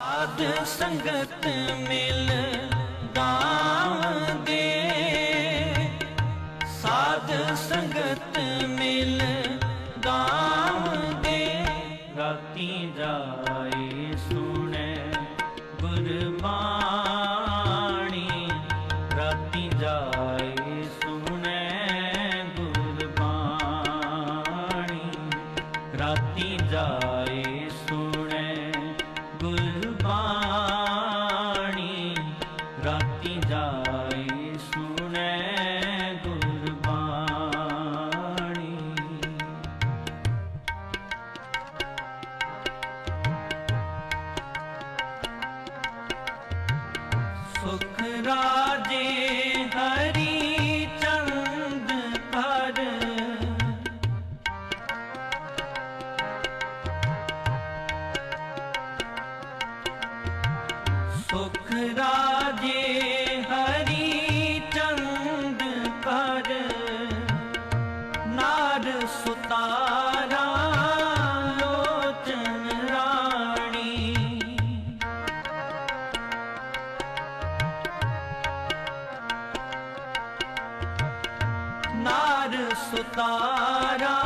ਸਾਧ ਸੰਗਤ ਮਿਲ ਗਾਵ ਦੇ। ਸਾਧ ਸੰਗਤ ਮਿਲ ਗਾਵ ਦੇ। ਰਾਤੀ ਜਾਏ ਸੁਣੇ ਗੁਰਬਾਣੀ। ਰਾਤੀ ਜਾਏ ਸੁਣੇ ਗੁਰਬਾਣੀ। ਰਾਤੀ ਜਾਏ ਸੁਣੇ ਗੁਰਬਾਣੀ। ਸੁਖ ਰਾਜੇ ਹਰੀ ਚੰਦ ਹਰ ਸੁਖ ਰਾਜੇ ਸੁਤਾਰਾ ਲੋਚਨ ਰਾਣੀ। ਨਾਰ ਸੁਤਾਰਾ